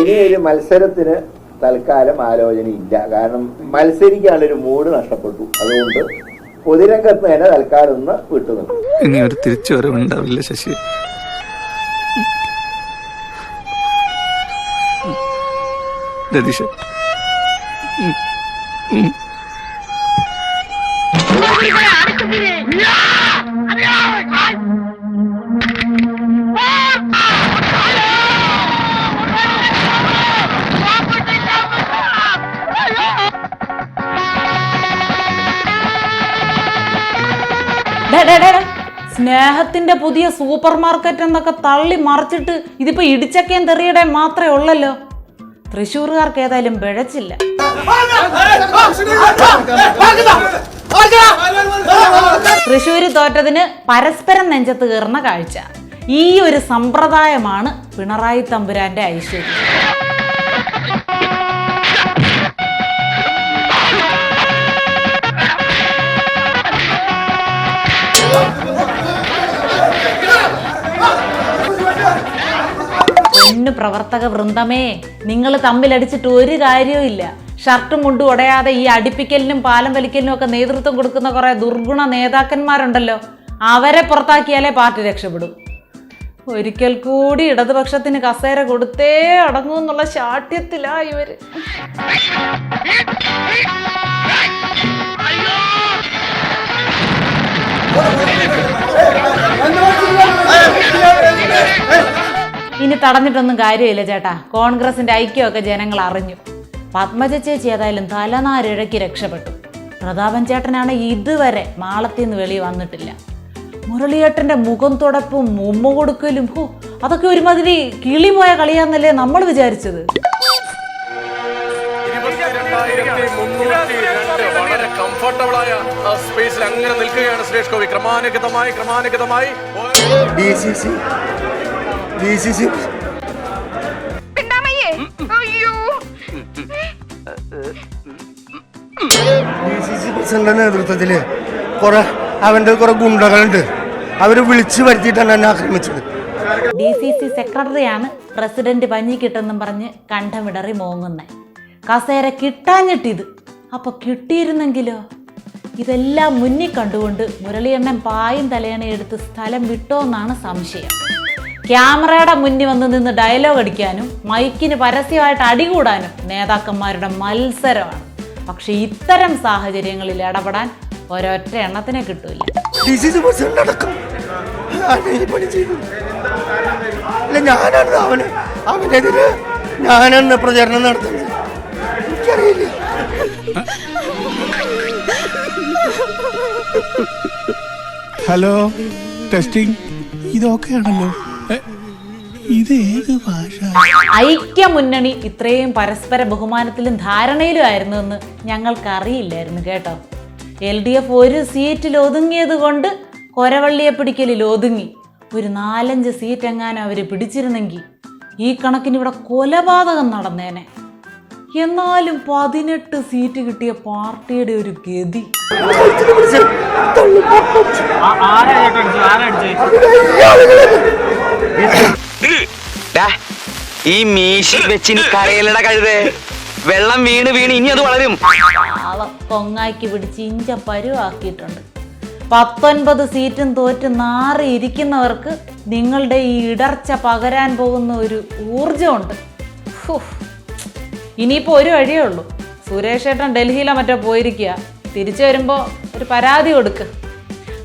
ഇനി ഒരു മത്സരത്തിന് തൽക്കാലം ആലോചന ഇല്ല കാരണം മത്സരിക്കാനുള്ളൊരു മൂഡ് നഷ്ടപ്പെട്ടു. അതുകൊണ്ട് പൊതുരംഗത്ത് തന്നെ തൽക്കാലം ഒന്ന് വിട്ടു ഇനി ഒരു തിരിച്ചു വരവുണ്ടാവില്ല ശശി. Yeah! സ്നേഹത്തിന്റെ പുതിയ സൂപ്പർ മാർക്കറ്റ് എന്നൊക്കെ തള്ളി മറിച്ചിട്ട് ഇതിപ്പോ ഇടിച്ചക്കയും തെറിയടേ മാത്രമേ ഉള്ളല്ലോ. തൃശ്ശൂർകാർക്ക് ഏതായാലും പിഴച്ചില്ല. തൃശ്ശൂർ തോറ്റതിന് പരസ്പരം നെഞ്ചത്ത് കയറുന്ന കാഴ്ച. ഈ ഒരു സമ്പ്രദായമാണ് പിണറായി തമ്പുരാന്റെ ഐശ്വര്യം. പൊന്നു പ്രവർത്തക വൃന്ദമേ നിങ്ങൾ തമ്മിലടിച്ചിട്ട് ഒരു കാര്യവും ഇല്ല. ഷർട്ടും മുണ്ടും ഉടയാതെ ഈ അടിപ്പിക്കലിനും പാലം വലിക്കലിനും ഒക്കെ നേതൃത്വം കൊടുക്കുന്ന കുറെ ദുർഗുണ നേതാക്കന്മാരുണ്ടല്ലോ. അവരെ പുറത്താക്കിയാലേ പാർട്ടി രക്ഷപ്പെടും. ഒരിക്കൽ കൂടി ഇടതുപക്ഷത്തിന് കസേര കൊടുത്തേ അടങ്ങൂ എന്നുള്ള ശാഠ്യത്തിലാ ഇവർ. ഇനി തടഞ്ഞിട്ടൊന്നും കാര്യമില്ല ചേട്ടാ. കോൺഗ്രസിന്റെ ഐക്യമൊക്കെ ജനങ്ങൾ അറിഞ്ഞു. പത്മജ ചേച്ചി ഏതായാലും തലനാരിഴക്കി രക്ഷപ്പെട്ടു. പ്രതാപൻ ചേട്ടനാണ് ഇതുവരെ മാളത്തിൽ നിന്ന് വെളി വന്നിട്ടില്ല. മുരളിയേട്ടന്റെ മുഖം തുടപ്പും മുമ്മ കൊടുക്കലും ഹോ അതൊക്കെ ഒരുമാതിരി കിളി പോയ കളിയാന്നല്ലേ നമ്മൾ വിചാരിച്ചത്. വളരെ കംഫർട്ടബിൾ ആയ സ്പേസിൽ അങ്ങനെ നിൽക്കുകയാണ് സുരേഷ് ഗോപി. ക്രമാനുഗതമായി ക്രമാനുഗതമായി. D C C. പ്രസിഡന്റിന്റെ നേതൃത്വത്തിൽ കുറെ അവന്റെ കുറെ ഗുണ്ടകളുണ്ട്. അവർ വിളിച്ചു വരുത്തിയിട്ടാണ് എന്നെ ആക്രമിച്ചത്. ഡി സി സി സെക്രട്ടറിയാണ് പ്രസിഡന്റ് പഞ്ഞി കിട്ടെന്നും പറഞ്ഞ് കണ്ഠമിടറി മോങ്ങുന്നെ. കസേര കിട്ടാഞ്ഞിട്ടിത്. അപ്പൊ കിട്ടിയിരുന്നെങ്കിലോ? ഇതെല്ലാം മുന്നിൽ കണ്ടുകൊണ്ട് മുരളിയണ്ണൻ പായും തലയണ എടുത്ത് സ്ഥലം വിട്ടോന്നാണ് സംശയം. ക്യാമറയുടെ മുന്നിൽ വന്ന് നിന്ന് ഡയലോഗ് അടിക്കാനും മൈക്കിന് പരസ്യമായിട്ട് അടികൂടാനും നേതാക്കന്മാരുടെ മത്സരമാണ്. പക്ഷെ ഇത്തരം സാഹചര്യങ്ങളിൽ ഇടപെടാൻ ഒരൊറ്റ എണ്ണത്തിനെ കിട്ടൂല ഞാനാണ് അവന് അവനെതിരെ ഞാനാണ് പ്രചരണം നടത്തുന്നത്. എനിക്കറിയില്ല. ഹലോ ടെസ്റ്റിംഗ് ഇതൊക്കെയാണല്ലോ. ഇത് ഏത് ഭാഷ ഐക്യ മുന്നണി ഇത്രയും പരസ്പര ബഹുമാനത്തിലും ധാരണയിലും ആയിരുന്നു എന്ന് ഞങ്ങൾക്കറിയില്ലായിരുന്നു കേട്ടോ. എൽ ഡി എഫ് ഒരു സീറ്റിൽ ഒതുങ്ങിയത് കൊണ്ട് കൊരവള്ളിയെ പിടിക്കലിൽ ഒതുങ്ങി. ഒരു നാലഞ്ച് സീറ്റ് എങ്ങാനും അവർ പിടിച്ചിരുന്നെങ്കിൽ ഈ കണക്കിന് ഇവിടെ കൊലപാതകം നടന്നേനെ. എന്നാലും പതിനെട്ട് സീറ്റ് കിട്ടിയ പാർട്ടിയുടെ ഒരു ഗതി. കഴുത്തിന് ഈ മീശ വെച്ച് ഇനി കരയിലട കഴുതേ. വെള്ളം വീണ് വീണ് ഇനി അത് വളരും. അവ പൊങ്ങാക്കി പിടിച്ച് ഇഞ്ച പരുവാക്കിയിട്ടുണ്ട്. പത്തൊൻപത് സീറ്റും തോറ്റ് നാറി ഇരിക്കുന്നവർക്ക് നിങ്ങളുടെ ഈ ഇടർച്ച പകരാൻ പോകുന്ന ഒരു ഊർജമുണ്ട്. ഇനിയിപ്പോൾ ഒരു വഴിയേ ഉള്ളൂ. സുരേഷ് ഏട്ടൻ ഡൽഹിയിലോ മറ്റോ പോയിരിക്കുക. തിരിച്ചു വരുമ്പോൾ ഒരു പരാതി കൊടുക്ക്.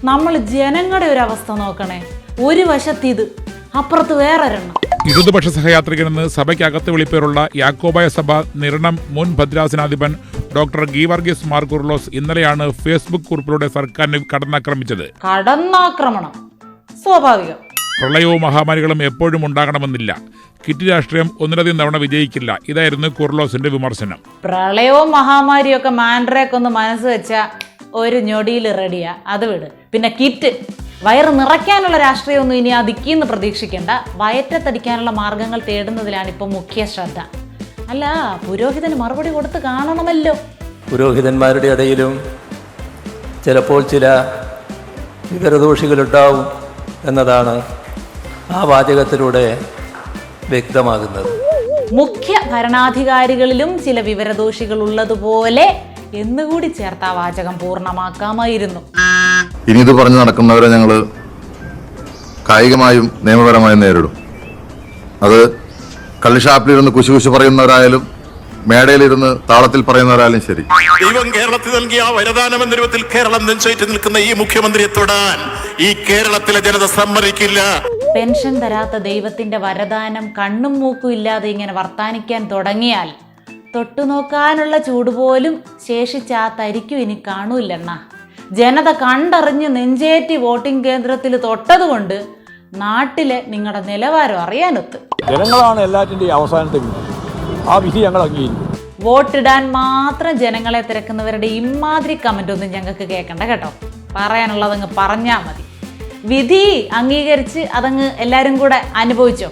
നമ്മൾ ജനങ്ങളുടെ ഒരു അവസ്ഥ നോക്കണേ. ഒരു വശത്ത് ഇത് അപ്പുറത്ത് വേറൊരെണ്ണം. ഇടതുപക്ഷ സഹയാത്രികനെന്ന് സഭയ്ക്കകത്ത് വിളിപ്പേരുള്ള യാക്കോബായ സഭ നിരണം മുൻ ഭദ്രാസനാധിപൻ ഡോക്ടർ ഗീവർഗീസ് മാർ കുർലോസ് ഇന്നലെയാണ് ഫേസ്ബുക്ക് കുറിപ്പിലൂടെ സർക്കാരിനെ കടന്നാക്രമിച്ചത്. കടന്നാക്രമണം. സ്വാഭാവികം. പ്രളയവും മഹാമാരികളും എപ്പോഴും ഉണ്ടാകണമെന്നില്ല. കിറ്റ് രാഷ്ട്രീയം ഒന്നിലധികം തവണ വിജയിക്കില്ല. ഇതായിരുന്നു കുർലോസിന്റെ വിമർശനം. പ്രളയവും മഹാമാരിയും ഒക്കെ മാൻഡ്രേക്ക് ഒന്ന് മനസ്സ് വെച്ച ഒരു ഞൊടിയിൽ റെഡിയാ അത് വിട്. പിന്നെ കിറ്റ്. വയറ് നിറയ്ക്കാനുള്ള രാഷ്ട്രീയമൊന്നും ഇനി അതിക്കിന്ന് പ്രതീക്ഷിക്കേണ്ട. വയറ്റത്തടിക്കാനുള്ള മാർഗങ്ങൾ തേടുന്നതിലാണ് ഇപ്പോൾ മുഖ്യ ശ്രദ്ധ. അല്ല പുരോഹിതന് മറുപടി കൊടുത്ത് കാണണമല്ലോ. പുരോഹിതന്മാരുടെ ഇടയിലും ചിലപ്പോൾ ചില വിവരദോഷികളുണ്ടാവും എന്നതാണ് ആ വാചകത്തിലൂടെ വ്യക്തമാകുന്നത്. മുഖ്യ ഭരണാധികാരികളിലും ചില വിവരദോഷികൾ ഉള്ളതുപോലെ എന്നുകൂടി ചേർത്ത ആ വാചകം പൂർണമാക്കാമായിരുന്നു. ഇനി ഇത് പറഞ്ഞു നടക്കുന്നവരെ ഞങ്ങൾ കായികമായും നിയമപരമായും നേരിടും. അത് കള്ളിഷാപ്പിലിരുന്ന് കുശി കുശി പറയുന്നവരായാലും മേടയിലിരുന്ന് താളത്തിൽ പറയുന്നവരായാലും ശരി. ദൈവം കേരളത്തിൽ നൽകിയ ആ വരദാനം എന്ന രൂപത്തിൽ കേരളം നെഞ്ചേറ്റ് നിൽക്കുന്ന ഈ മുഖ്യമന്ത്രിയെ തൊടാൻ ഈ കേരളത്തിലെ ജനത സമ്മതിക്കില്ല. പെൻഷൻ തരാത്ത ദൈവത്തിന്റെ വരദാനം കണ്ണും മൂക്കും ഇല്ലാതെ ഇങ്ങനെ വർത്താനിക്കാൻ തുടങ്ങിയാൽ തൊട്ടുനോക്കാനുള്ള ചൂട് പോലും ശേഷിച്ച ആ തരിക്കും ഇനി കാണൂല്ലെണ്ണ. ജനത കണ്ടറിഞ്ഞ് നെഞ്ചേറ്റി വോട്ടിംഗ് കേന്ദ്രത്തിൽ തൊട്ടതുകൊണ്ട് നാട്ടിലെ നിങ്ങളുടെ നിലവാരം അറിയാനൊത്ത്. ജനങ്ങളാണ് എല്ലാറ്റിന്റെയും അവസാനത്തെ ആ വിധി ഞങ്ങൾ അംഗീകരിക്കും. വോട്ടിടാൻ മാത്രം ജനങ്ങളെ തിരക്കുന്നവരുടെ ഇമാതിരി കമന്റ് ഒന്നും ഞങ്ങൾക്ക് കേൾക്കണ്ട കേട്ടോ. പറയാനുള്ളതങ്ങ് പറഞ്ഞാൽ മതി. വിധി അംഗീകരിച്ച് അതങ്ങ് എല്ലാവരും കൂടെ അനുഭവിച്ചോ?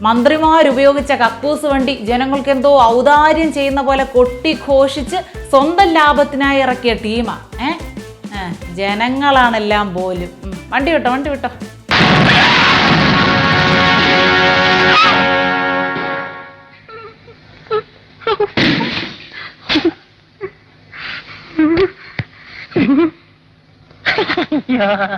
മന്ത്രിമാരുപയോഗിച്ച കക്കൂസ് വണ്ടി ജനങ്ങൾക്ക് എന്തോ ഔദാര്യം ചെയ്യുന്ന പോലെ കൊട്ടിഘോഷിച്ച് സ്വന്തം ലാഭത്തിനായി ഇറക്കിയ ടീമാ ഏ ഏ, ജനങ്ങളാണെല്ലാം പോലും. വണ്ടി വിട്ടോ വണ്ടി വിട്ടോ. ആ